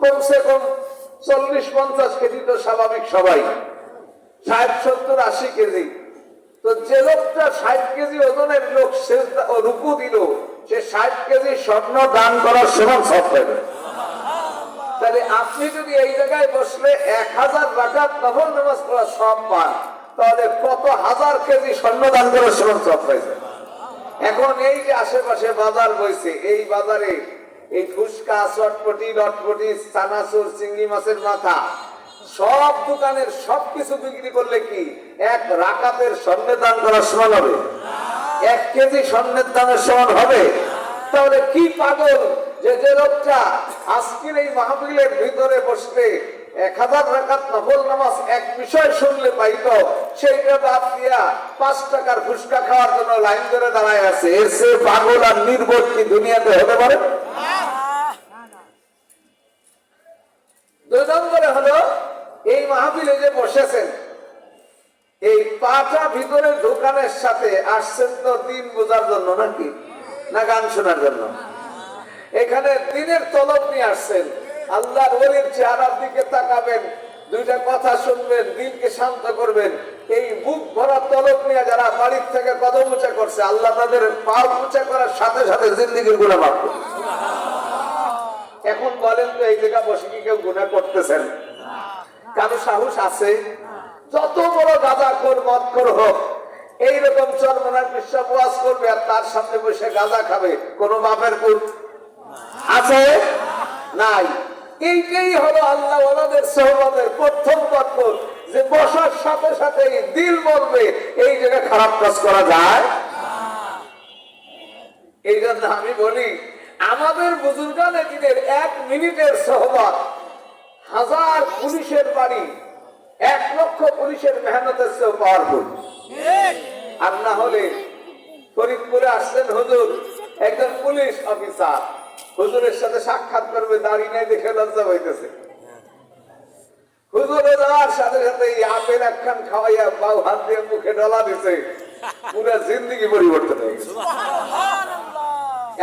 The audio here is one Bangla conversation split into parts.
কমসে কম চল্লিশ পঞ্চাশ কেজি তো স্বাভাবিক সবাই। ষাট, সত্তর, আশি কেজি। তো যে লোকটা ষাট কেজি ওজনের লোক, সে রুকু দিল। সে ষাট কেজি স্বর্ণ দান করার সমান সব পাবে। তাহলে আপনি যদি এই জায়গায় বসলে এক হাজার রাকাত নফল নামাজ পড়া সব পান তাহলে কত হাজার কেজি স্বর্ণ দান করার সমান সব পাইছে এখন এই যে আশেপাশে বাজার বইছে, এই বাজারে এই ফুচকা, চটপটি, লটপটি, চানাচুর, চিংড়ি মাছের মাথা, সব দোকানের সব কিছু বিক্রি করলে কি এক রাকাতের স্বর্ণের দান করার সমান হবে? এক কেজি স্বর্ণের দামের সমান হবে? তাহলে কি পাগল যে যে লোকটা আজকের এই মাহফিলের ভিতরে বসলে এক হাজার রাকাত নফল নামাজ এক বিষয় শুনলে পাইত সেইটা বাদ দিয়া পাঁচ টাকার ফুচকা খাওয়ার জন্য লাইন ধরে দাঁড়ায় আছে। এর সে পাগল আর নির্বোধ কি দুনিয়াতে হতে পারে? নম্বরে হলো, এই মাহফিলে যে বসেছেন, এই পাটা ভিতরে দোকানের সাথে আসছেন তো দিন বোঝার জন্য নাকি? না গান শোনার জন্য? এখানে দিনের তলব নিয়ে আসছেন। আল্লাহর ওলির চেহারার দিকে তাকাবেন, দুইটা কথা শুনবেন দিনকে শান্ত করবেন। এই বুক ভরা তলব নিয়ে যারা বাড়ির থেকে কদম উঁচা করছে, আল্লাহ তাদের পা উঁচা করার সাথে সাথে জিন্দিগির গুণা মাফ। এখন বলেন তো, এই জায়গা বসে কি কেউ গুণা করতেছেন? কারও সাহস আছে? যত বড় গাঁজা কর মদ কর হোক, এইরকম চরমনার বিশ্বাস করবে আর তার সামনে বসে গাঁজা খাবে। কোন বাপের পুত আছে? নাই। এইটাই হলো আল্লাহ ওনাদের সহমতের প্রথম বরকত যে বসার সাথে সাথে দিল বলবে, এই জায়গায় খারাপ কাজ করা যায়? এই জন্য আমি বলি আমাদের বুজুর্গানে দিনের এক মিনিটের সহমত। হাজার পুলিশের বাড়ি, এক লক্ষ পুলিশের মেহনতের চেয়েও পাওয়ারফুল আর না হলে ফরিদপুরে আসছেন হুজুর, একজন পুলিশ অফিসার। হুজুরের সাথে সাক্ষাৎ করবে দাঁড়িয়ে নাই দেখে লজ্জা হইতেছে হুজুরে যাওয়ার সাথে সাথে এই আপেল একখান খাওয়াইয়া বাউ হাত দিয়ে মুখে ডলা দিছে। পুরো জিন্দিগি পরিবর্তন হয়ে গেছে।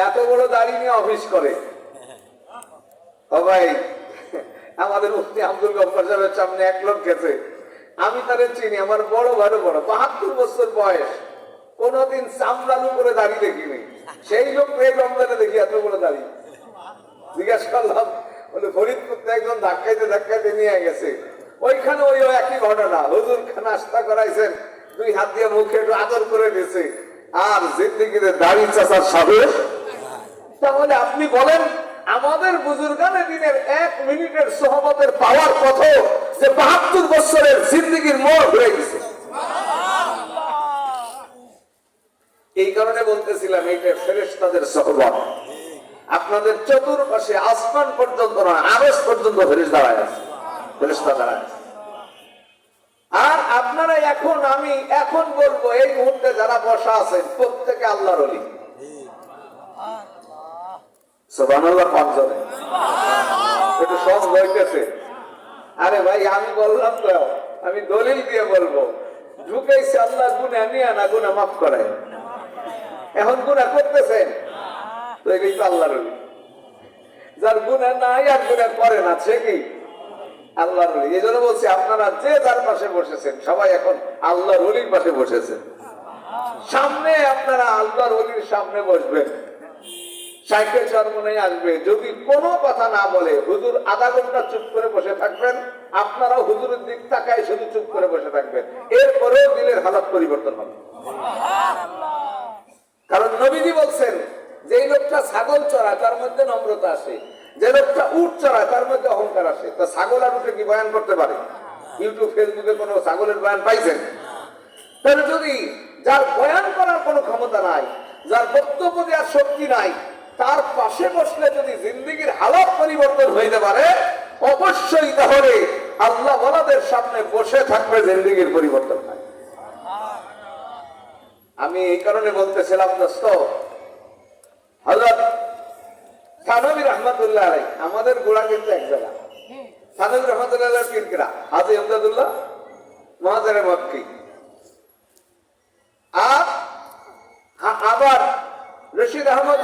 এত বড় দাড়ি নিয়ে অফিস করে। ভাই, আমাদের মুফতি আব্দুল গফর সাহেবের সামনে এক লোক গেছে। আমি তারে চিনি, আমার বড় বড় বড়, বাহাত্তর বছর বয়স। কোনদিন চামড়ার উপরে দাড়ি দেখিনি। সেই লোক এই রমজানে দেখি এত বড় দাড়ি। জিজ্ঞেস করলাম, বলে, ফরিদপুর একজন ধাক্কাইতে ধাক্কাইতে নিয়ে গেছে। ওইখানে ওই একই ঘটনা, হুজুর নাস্তা করাইছেন, দুই হাত দিয়ে মুখে একটু আদর করে দিয়েছে আর জিন্দিগিতে দাড়ি চাষার সাহস তাহলে আপনি বলেন আমাদের বুজুর্গানে দিনের এক মিনিটের সহমতের পাওয়ার কত যে বাহাত্তর বছরের জিন্দিগির মোড় হয়ে গেছে? এই কারণে বলতেছিলাম এইটা ফেরেস্তাদের সহমত আপনাদের চতুর্পাশে আসমান পর্যন্ত নয় আরস পর্যন্ত ফেরেস দাঁড়ায় আছে। ফেরেস্তা দাঁড়ায় আছে। আর আপনারা এখন আমি এখন বলব এই মুহূর্তে যারা বসা আছেন প্রত্যেকে আল্লাহর অলি। আরে ভাই, আমি বললাম তো, আমি দলিল দিয়ে বলব। ঢুকেছে আল্লাহ মাফ এখন গুণা করতেছেন? তো আল্লাহর যার গুণা নাই আর গুণা করে না, সে কি? আল্লাহর এই জন্য বলছি, আপনারা যে যার পাশে বসেছেন, সবাই এখন আল্লাহর অলির পাশে বসেছেন। সামনে আপনারা আল্লাহর অলির সামনে বসবেন। সাইকেল চরমনে আসবে। যদি কোনো কথা না বলে হুজুর আধা ঘণ্টা চুপ করে বসে থাকবেন আপনারাও হুজুরের দিক তাকায় শুধু চুপ করে বসে থাকবেন। এরপরেও দিলের হালত পরিবর্তন হবে। কারণ নবীজি বলছেন যে লোকটা ছাগল চড়ায় তার মধ্যে নম্রতা আসে যে লোকটা উট চড়ায় তার মধ্যে অহংকার আসে তা ছাগল আর উঠে কি বয়ান করতে পারে? ইউটিউব ফেসবুকে কোনো ছাগলের বয়ান পাইছেন? তাহলে যদি যার বয়ান করার কোনো ক্ষমতা নাই যার বক্তব্য দেওয়ার শক্তি নাই তার পাশে বসলে যদি জিন্দিগির হালত পরিবর্তন হইতে পারে, অবশ্যই তাহলে আল্লাহ ওনাদের সামনে বসে থাকবে জিন্দিগির পরিবর্তন হয়। আমি এই কারণে বলতেছিলাম, দোস্ত হজরত রহমতুল্লাহ আলাই আমাদের গোড়া কিন্তু এক জায়গা থানবী রহমতুল্লাহ কিরকিরা হাজি আমদাদুল্লাহ, মহাজারে মক্কি। আর আবার রশিদ আহমদ